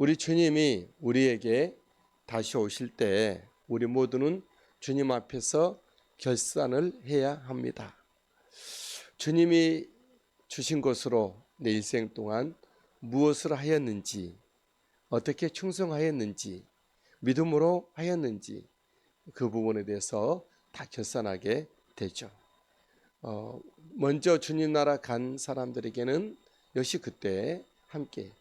우리 주님이 우리에게 다시 오실 때 우리 모두는 주님 앞에서 결산을 해야 합니다. 주님이 주신 것으로 내 일생 동안 무엇을 하였는지, 어떻게 충성하였는지, 믿음으로 하였는지 그 부분에 대해서 다 결산하게 되죠. 어, 먼저 주님 나라 간 사람들에게는 역시 그때 함께 또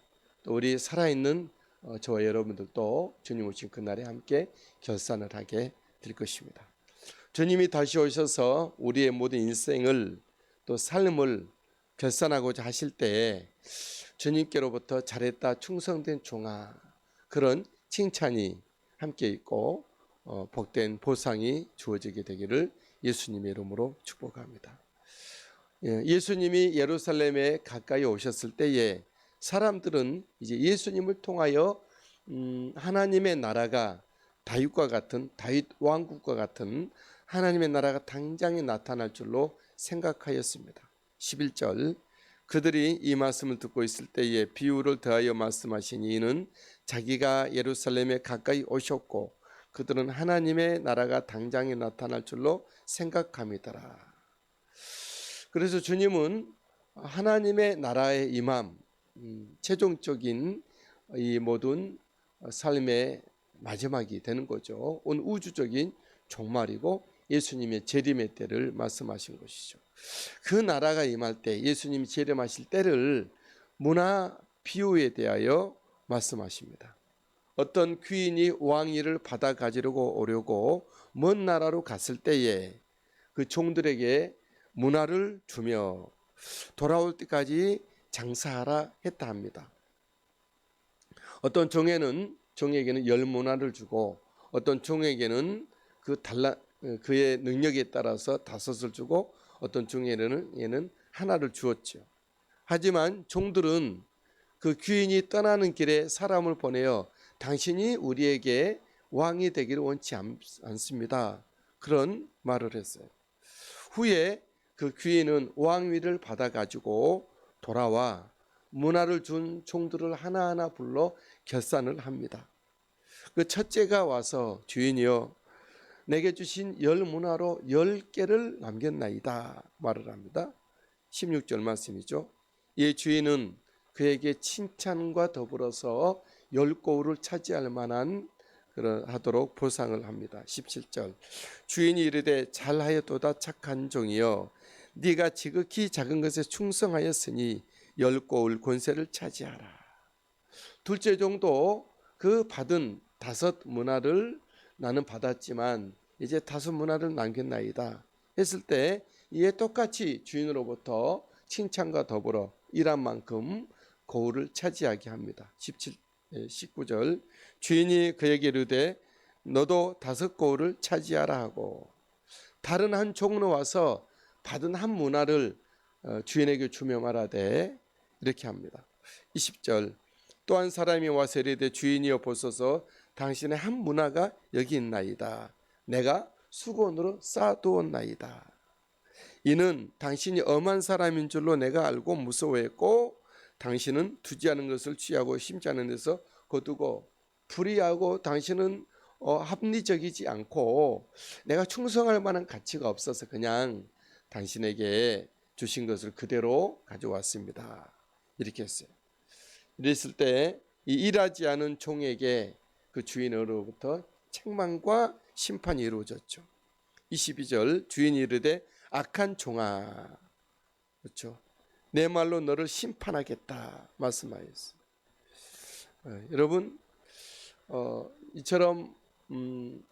우리 살아있는 어, 저와 여러분들도 주님 오신 그날에 함께 결산을 하게 될 것입니다. 주님이 다시 오셔서 우리의 모든 인생을 또 삶을 결산하고자 하실 때 주님께로부터 잘했다 충성된 종아 그런 칭찬이 함께 있고 어, 복된 보상이 주어지게 되기를 예수님의 이름으로 축복합니다. 예, 예수님이 예루살렘에 가까이 오셨을 때에 사람들은 이제 예수님을 통하여 음, 하나님의 나라가 다윗과 같은 다윗 왕국과 같은 하나님의 나라가 당장에 나타날 줄로 생각하였습니다. 11절 그들이 이 말씀을 듣고 있을 때에 비유를 더하여 말씀하신 이는 자기가 예루살렘에 가까이 오셨고 그들은 하나님의 나라가 당장에 나타날 줄로 생각함이더라. 그래서 주님은 하나님의 나라의 임함, 음, 최종적인 이 모든 삶의 마지막이 되는 거죠. 온 우주적인 종말이고 예수님의 재림의 때를 말씀하신 것이죠. 그 나라가 임할 때 예수님이 재림하실 때를 문화 비유에 대하여 말씀하십니다. 어떤 귀인이 왕위를 받아 가지려고 오려고 먼 나라로 갔을 때에 그 종들에게 문화를 주며 돌아올 때까지 장사하라 했다 합니다. 어떤 종에는 종에게는 열 문화를 주고 어떤 종에게는 그 달라 그의 능력에 따라서 다섯을 주고 어떤 종에는 얘는 하나를 주었죠. 하지만 종들은 그 귀인이 떠나는 길에 사람을 보내어 당신이 우리에게 왕이 되기를 원치 않습니다. 그런 말을 했어요. 후에 그 귀인은 왕위를 받아가지고 돌아와 문화를 준 종들을 하나하나 불러 결산을 합니다. 그 첫째가 와서 주인이여 내게 주신 열 문화로 열 개를 남겼나이다 말을 합니다. 16절 말씀이죠. 이 주인은 그에게 칭찬과 더불어서 열 고울을 차지할 만한 그러하도록 보상을 합니다. 17절 주인이 이르되 잘하였도다 착한 종이여 네가 지극히 작은 것에 충성하였으니 열 고울 권세를 차지하라. 둘째 종도 그 받은 다섯 문화를 나는 받았지만 이제 다섯 문화를 남겼나이다 했을 때 이에 똑같이 주인으로부터 칭찬과 더불어 일한 만큼 고울을 차지하게 합니다. 17, 19절 주인이 그에게 이르되 너도 다섯 고울을 차지하라 하고 다른 한 종로 와서 받은 한 문화를 어, 주인에게 주며 말하되 이렇게 합니다. 20절 또한 사람이 이르되 주인이여 보소서 당신의 한 문화가 여기 있나이다. 내가 수건으로 쌓아두었나이다. 이는 당신이 엄한 사람인 줄로 내가 알고 무서워했고 당신은 두지 않은 것을 취하고 심지 않은 데서 거두고 불의하고 당신은 어, 합리적이지 않고 내가 충성할 만한 가치가 없어서 그냥 당신에게 주신 것을 그대로 가져왔습니다. 이렇게 했어요. 이랬을 때 이 일하지 않은 종에게 그 주인으로부터 책망과 심판이 이루어졌죠. 22절 주인이 이르되 악한 종아 그렇죠. 내 말로 너를 심판하겠다 말씀하였어요. 어, 여러분 어, 이처럼 음,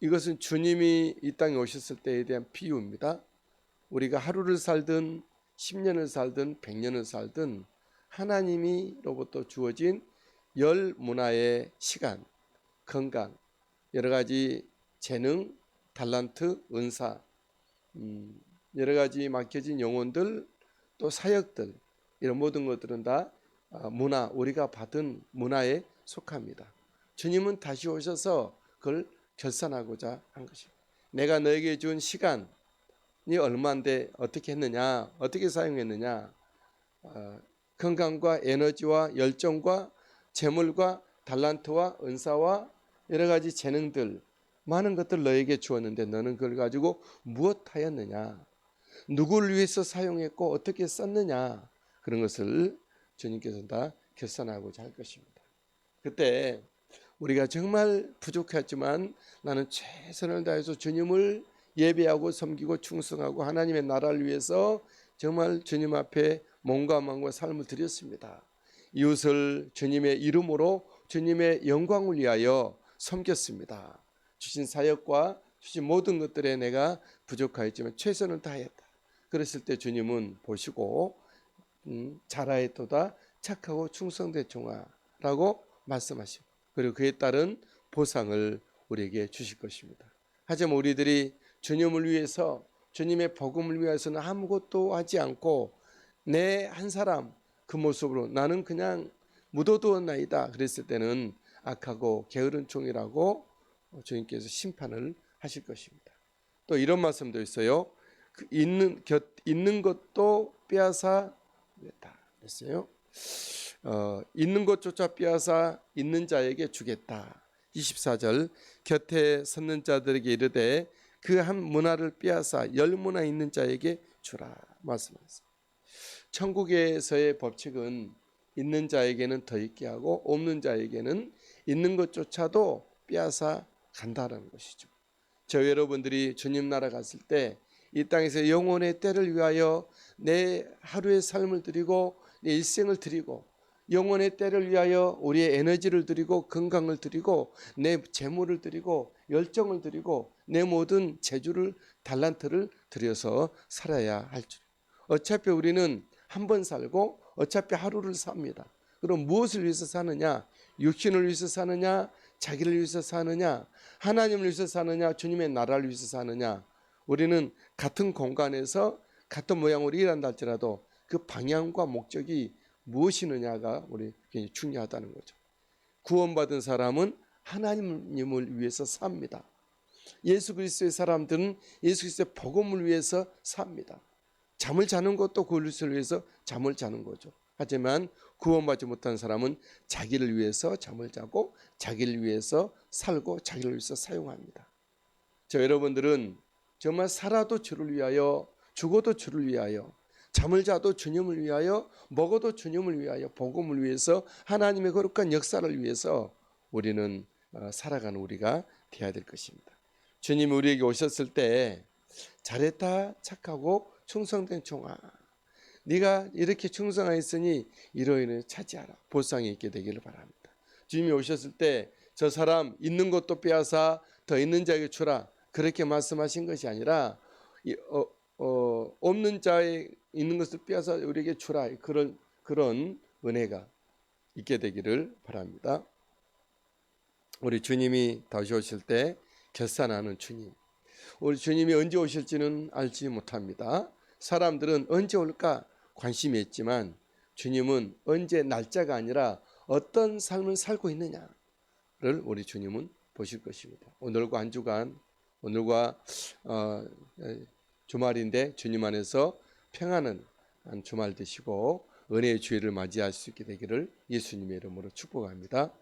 이것은 주님이 이 땅에 오셨을 때에 대한 비유입니다. 우리가 하루를 살든 10년을 살든 100년을 살든 하나님이로부터 주어진 열 문화의 시간, 건강, 여러 가지 재능, 달란트, 은사, 음, 여러 가지 맡겨진 영혼들, 또 사역들, 이런 모든 것들은 다 아, 문화, 우리가 받은 문화에 속합니다. 주님은 다시 오셔서 그걸 결산하고자 한 것입니다. 내가 너에게 준 시간이 얼마인데 어떻게 했느냐, 어떻게 사용했느냐, 어, 건강과 에너지와 열정과 재물과 달란트와 은사와 여러 가지 재능들 많은 것들 너에게 주었는데 너는 그걸 가지고 무엇 하였느냐? 누구를 위해서 사용했고 어떻게 썼느냐? 그런 것을 주님께서 다 결산하고자 할 것입니다. 그때 우리가 정말 부족했지만 나는 최선을 다해서 주님을 예배하고 섬기고 충성하고 하나님의 나라를 위해서 정말 주님 앞에 몸과 마음과 삶을 드렸습니다. 이웃을 주님의 이름으로 주님의 영광을 위하여 섬겼습니다. 주신 사역과 주신 모든 것들에 내가 부족하였지만 최선을 다했다. 그랬을 때 주님은 보시고 음, 잘하였도다 착하고 충성된 종아라고 말씀하시고 그리고 그에 따른 보상을 우리에게 주실 것입니다. 하지만 우리들이 주님을 위해서 주님의 복음을 위해서는 아무것도 하지 않고 내 한 사람 그 모습으로 나는 그냥 묻어두었나이다 그랬을 때는 악하고 게으른 종이라고 주님께서 심판을 하실 것입니다. 또 이런 말씀도 있어요. 그 있는 곁 있는 것도 빼앗아 냈다 그랬어요. 어, 있는 것조차 빼앗아 있는 자에게 주겠다. 24절 곁에 섰는 자들에게 이르되 그 한 문화를 빼앗아 열 문화 있는 자에게 주라 말씀하셨습니다. 천국에서의 법칙은 있는 자에게는 더 있게 하고 없는 자에게는 있는 것조차도 빼앗아 간다라는 것이죠. 저 여러분들이 주님 나라 갔을 때 이 땅에서 영혼의 때를 위하여 내 하루의 삶을 드리고 내 일생을 드리고 영혼의 때를 위하여 우리의 에너지를 드리고 건강을 드리고 내 재물을 드리고 열정을 드리고 내 모든 재주를 달란트를 들여서 살아야 할 줄. 어차피 우리는 한 번 살고 어차피 하루를 삽니다. 그럼 무엇을 위해서 사느냐? 육신을 위해서 사느냐? 자기를 위해서 사느냐? 하나님을 위해서 사느냐? 주님의 나라를 위해서 사느냐? 우리는 같은 공간에서 같은 모양으로 일한다 할지라도 그 방향과 목적이 무엇이느냐가 우리 굉장히 중요하다는 거죠. 구원받은 사람은 하나님을 위해서 삽니다. 예수 그리스도의 사람들은 예수 그리스도의 복음을 위해서 삽니다. 잠을 자는 것도 그것을 위해서 잠을 자는 거죠. 하지만 구원받지 못한 사람은 자기를 위해서 잠을 자고 자기를 위해서 살고 자기를 위해서 사용합니다. 저 여러분들은 정말 살아도 주를 위하여 죽어도 주를 위하여 잠을 자도 주님을 위하여 먹어도 주님을 위하여 복음을 위해서 하나님의 거룩한 역사를 위해서 우리는 어, 살아가는 우리가 되어야 될 것입니다. 주님이 우리에게 오셨을 때 잘했다 착하고 충성된 종아 네가 이렇게 충성하였으니 이로인을 차지하라 보상이 있게 되기를 바랍니다. 주님이 오셨을 때 저 사람 있는 것도 빼앗아 더 있는 자에게 주라 그렇게 말씀하신 것이 아니라 이, 어, 어, 없는 자의 있는 것을 빼앗아 우리에게 주라 그런 그런 은혜가 있게 되기를 바랍니다. 우리 주님이 다시 오실 때 결산하는 주님. 우리 주님이 언제 오실지는 알지 못합니다. 사람들은 언제 올까 관심이 있지만 주님은 언제 날짜가 아니라 어떤 삶을 살고 있느냐를 우리 주님은 보실 것입니다. 오늘과 한 주간 오늘과 어, 주말인데 주님 안에서 평안한 한 주말 되시고 은혜의 주일을 맞이할 수 있게 되기를 예수님의 이름으로 축복합니다.